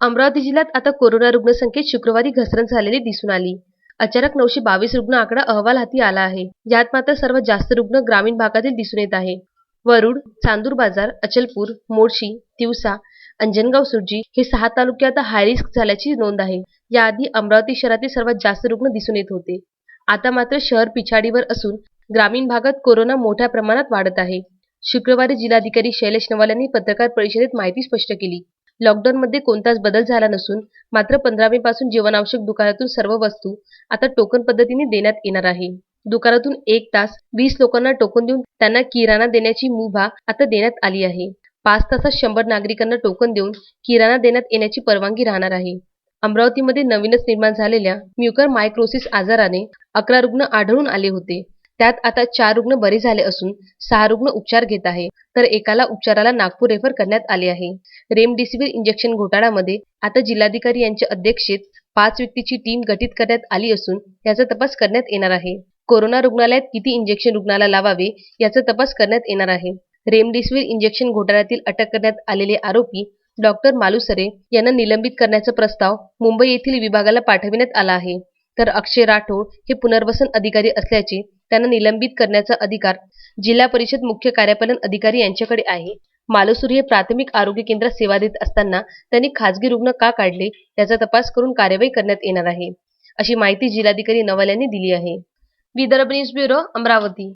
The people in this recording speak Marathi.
अमरावती जिल्ह्यात आता कोरोना रुग्णसंख्येत शुक्रवारी घसरण झालेली दिसून आली. अचानक नऊशे बावीस रुग्ण आकडा अहवाल हाती आला आहे. यात मात्र सर्वात जास्त रुग्ण ग्रामीण भागातील दिसून येत आहे. वरुड चांदूर बाजार अचलपूर मोर्शी तिवसा अंजनगाव सुर्जी हे सहा तालुके आता हाय रिस्क झाल्याची नोंद आहे. याआधी अमरावती शहरातील सर्वात जास्त रुग्ण दिसून येत होते. आता मात्र शहर पिछाडीवर असून ग्रामीण भागात कोरोना मोठ्या प्रमाणात वाढत आहे. शुक्रवारी जिल्हाधिकारी शैलेश नवाल यांनी पत्रकार परिषदेत माहिती स्पष्ट केली. लॉकडाऊनमध्ये कोणताच बदल झाला नसून मात्र पंधरा मे पासून जीवनावश्यक दुकानातून सर्व वस्तू आता टोकन पद्धतीने देण्यात येणार आहे. दुकानातून एक तास वीस लोकांना टोकन देऊन त्यांना किराणा देण्याची मुभा आता देण्यात आली आहे. पाच तासात शंभर नागरिकांना टोकन देऊन किराणा देण्यात येण्याची परवानगी राहणार आहे. अमरावतीमध्ये नवीनच निर्माण झालेल्या म्युकर मायक्रोसिस आजाराने अकरा रुग्ण आढळून आले होते. त्यात आता चार रुग्ण बरे झाले असून सहा रुग्ण उपचार घेत आहे. तर एकाला उपचाराला नागपूर रेफर करण्यात आले आहे. रेमडेसिवीर इंजेक्शन घोटाळ्यामध्ये आता जिल्हाधिकारी यांच्या अध्यक्षतेत पाच व्यक्तीची टीम गठीत करण्यात आली असून याचा तपास करण्यात येणार आहे. कोरोना रुग्णालयात किती इंजेक्शन रुग्णाला लावावे याचा तपास करण्यात येणार आहे. रेमडेसिवीर इंजेक्शन घोटाळ्यातील अटक करण्यात आलेले आरोपी डॉक्टर मालुसरे यांना निलंबित करण्याचा प्रस्ताव मुंबई येथील विभागाला पाठविण्यात आला आहे. तर अक्षय राठोड हे पुनर्वसन अधिकारी असल्याचे त्यांना निलंबित करण्याचा अधिकार जिल्हा परिषद मुख्य कार्यपालन अधिकारी यांच्याकडे आहे. मालुसरे हे प्राथमिक आरोग्य केंद्रात सेवा देत असताना त्यांनी खासगी रुग्ण का काढले याचा तपास करून कार्यवाही करण्यात येणार आहे अशी माहिती जिल्हाधिकारी नवाल यांनी दिली आहे. Vidarbha news bureau Amravati.